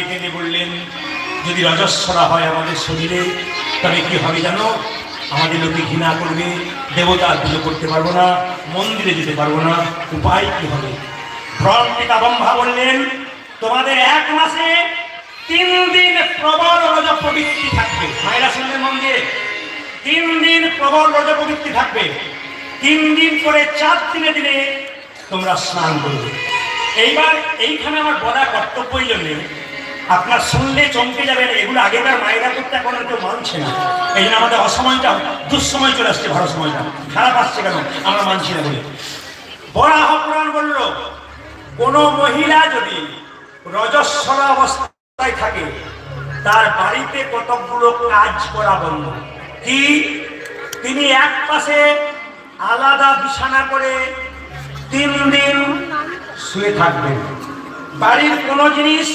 এখানে বললেন, যদি রজস্বরা হয় আমাদের শরীরে, তবে কি হবে জানো? আমাদের লোকে ঘৃণা করবে, দেবতার পুজো করতে পারব না, মন্দিরে যেতে পারব না। উপায় কি হবে? ভ্রম বললেন, তোমাদের এক মাসে তিন দিন প্রবল রজ প্রবৃত্তি থাকবে। মায়েরা শুনলেন মন্দিরে, তিন দিন প্রবল রজ প্রবৃত্তি থাকবে। তিন দিন করে চার দিনে দিনে তোমরা স্নান করবে। এইবার এইখানে আমার বড় কর্তব্যই জন্য আপনার শুনলে চমকে যাবেন, এগুলো আগেকার মায়েরা করতে এখন কেউ মানছে না। এই জন্য আমাদের অসময়টা দুঃসময় চলে আসছে ভালো সময়টা খারাপ আসছে কেন? আমরা মানছি না বলে। বরাহ পুরাণ বলল, কোন মহিলা যদি রজস্বর অবস্থায় থাকে, তার বাড়িতে কতকগুলো কাজ করা বন্ধ। কি? তিনি এক পাশে আলাদা বিছানা করে তিন দিন শুয়ে থাকবেন। বাড়ির কোনো জিনিস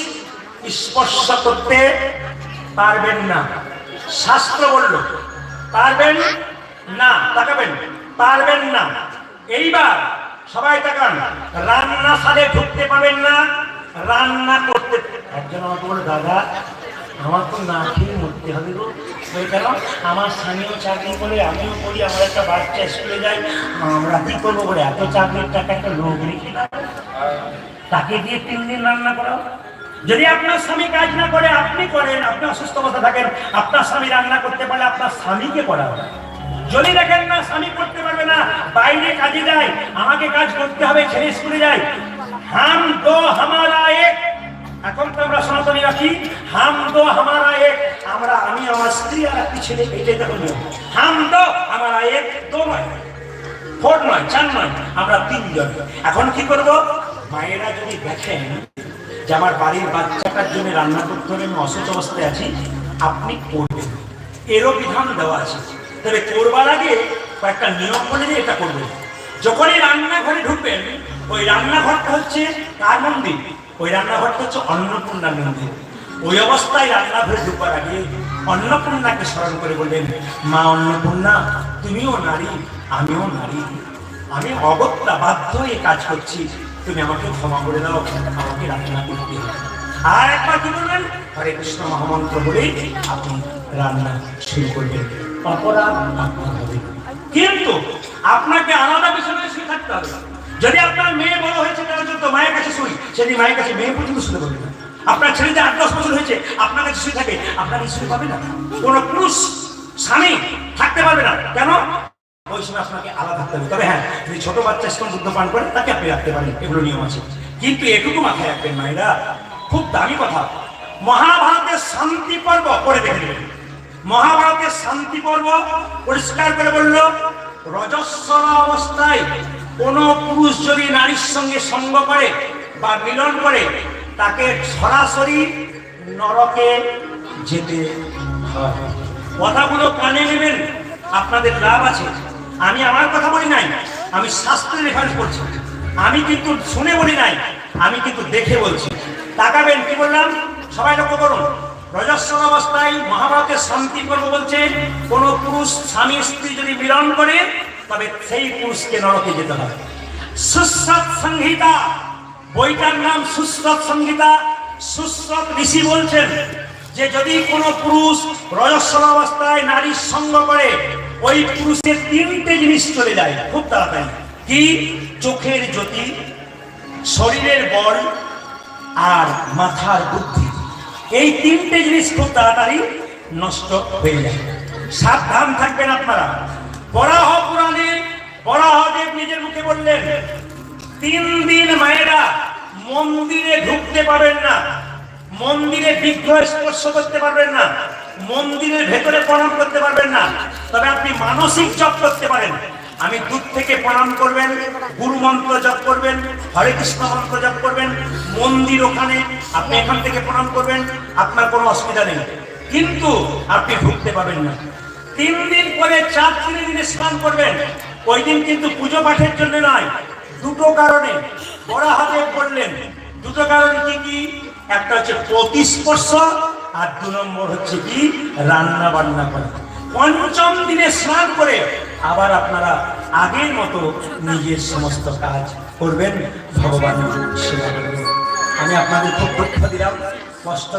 স্পর্শ করতে পারবেন না। শাস্ত্র বলল, পারবেন না, তাকাবেন, পারবেন না। এইবার সবাই তাকান রান্না সালে ঢুকতে পাবেন না, রান্না করতে একজন আমাকে বলে দাদা, আমার তো না খেয়ে মরতে হবে গো। ওই কেন? আমার স্বামীও চাকরি করে, আমিও করি, আমার একটা বাচ্চা স্কুলে যাই আমরা কি করব বলে, এত চাকরির টাকা একটা লোক রেখে। তাকে দিয়ে তিন দিন রান্না করাও। যদি আপনার স্বামী কাজ না করে, আপনি করেন, আপনি অসুস্থ অবস্থা থাকেন, আপনার স্বামী রান্না করতে পারলে আপনার স্বামীকে করাও যদি দেখেন না, স্বামী করতে পারবে না, বাইরে কাজে যায়, আমাকে কাজ করতে হবে, ছেলে স্কুলে যায়। হাম তো হামারা এক। এখন তো আমরা সনাতনী রাখি। হাম দো হামারা এক। আমরা, আমি আমার স্ত্রী আর একটি ছেলে, এটাই দেখো। হাম তো হামারা এক তো নয়। ফোর নয়, চার নয়, আমরা তিনজন। এখন কি করব? মায়েরা যদি দেখেন যে আমার বাড়ির বাচ্চাটার জন্য রান্না করতে হলে আমি অসুস্থ অবস্থায় আছি, আপনি করবেন। এরও বিধান দেওয়া আছে। তবে করবার আগে কয়েকটা নিয়ম বলে দিয়ে এটা করবেন। যখনই রান্নাঘরে ঢুকবেন, ওই রান্নাঘরটা হচ্ছে কার মন্দির? ওই রান্নাঘরটা হচ্ছে অন্নপূর্ণার মন্দির। ওই অবস্থায় রান্নাঘরে ঢুকবার আগে অন্নপূর্ণাকে স্মরণ করে বললেন মা অন্নপূর্ণা, তুমিও নারী, আমিও নারী। আমি অগত্যা বাধ্য হয়ে কাজ করছি। তুমি আমাকে ক্ষমা করে দাও, আমাকে রান্না করতে হবে। আর একবার কি বলবেন হরে কৃষ্ণ মহামন্ত্র বলে আপনি রান্না শুরু করবেন। অপরাধ আপনার হবে কিন্তু আপনাকে আলাদা বিষয়ে শুয়ে থাকতে হবে। যদি আপনার মেয়ে বড় হয়েছে, তাহলে তো মায়ের কাছে শুই, সেদিন মায়ের কাছে মেয়ে পর্যন্ত শুনে বলবে না। আপনার ছেলে যে আট, দশ বছর হয়েছে, আপনার কাছে শুয়ে থাকে, আপনার শুয়ে পাবে না। কোন পুরুষ স্বামী থাকতে পারবে না। কেন? ওই সময় আপনাকে আলাদা থাকতে হবে তবে হ্যাঁ যদি ছোট বাচ্চা স্তন দুধ পান করে তাকে আপনি রাখতে পারেন। এগুলো নিয়ম আছে। কিন্তু এটুকু মাথায় রাখবেন মায়েরা, খুব দামি কথা। মহাভারতের শান্তি পর্ব করে দেখে নেবেন। মহাভারতের শান্তি পর্ব পরিষ্কার করে বলল, রজস্বর অবস্থায় কোন পুরুষ যদি নারীর সঙ্গে সঙ্গ করে বা মিলন করে, তাকে সরাসরি নরকে যেতে হয়। কথাগুলো কানে নেবেন, আপনাদের লাভ আছে। আমি আমার কথা বলি নাই, আমি শাস্ত্রের রেফারেন্স করছি আমি কিন্তু শুনে বলি নাই, আমি কিন্তু দেখে বলছি। তাকাবেন, কি বললাম? সবাই লক্ষ্য করুন রজস্ব অবস্থায় মহাভারতের শান্তি পর্ব বলছে, কোন পুরুষ স্বামী স্ত্রী যদি মিলন করে, তবে সেই পুরুষকে নরকে যেতে হবে। সুশ্রত সংহিতা, বইটার নাম সুশ্রত সংহিতা। সুশ্রত ঋষি বলছেন যে যদি কোনো পুরুষ রজস্বল অবস্থায় নারীর সঙ্গ করে ওই পুরুষের তিনটে জিনিস চলে যায়, খুব তাড়াতাড়ি। কি? চোখের জ্যোতি, শরীরের বল আর মাথার বুদ্ধি। এই তিনটে জিনিস খুব তাড়াতাড়ি নষ্ট হয়ে যায়। সাবধান থাকবেন আপনারা। বরাহ পুরাণে বরাহদেব নিজের মুখে বললেন, তিন দিন মায়েরা মন্দিরে ঢুকতে পারবেন না। মন্দিরে বিগ্রহ স্পর্শ করতে পারবেন না। মন্দিরের ভেতরে প্রণাম করতে পারবেন না। তবে আপনি মানসিক জপ করতে পারেন। আমি দূর থেকে প্রণাম করবেন, গুরু মন্ত্র জপ করবেন, হরে কৃষ্ণ মন্ত্র জপ করবেন, মন্দির ওখানে আপনি এখান থেকে প্রণাম করবেন, আপনার কোনো অসুবিধা নেই। কিন্তু আপনি ঢুকতে পারবেন না। তিন দিন পরে চার তিন দিনে স্নান করবেন। ওই দিন কিন্তু পুজো পাঠের জন্য নয়, দুটো কারণে। বড় হাতে বললেন, দুটো কারণ কি কি? একটা হচ্ছে প্রতিস্পর্শ আর দু নম্বর হচ্ছে কি? রান্না বান্না করা। পঞ্চম দিনে স্নান করে আবার আপনারা আগের মতো নিজের সমস্ত কাজ করবেন। ভগবান আমি আপনাদের খুব দুঃখ দিলাম। কষ্ট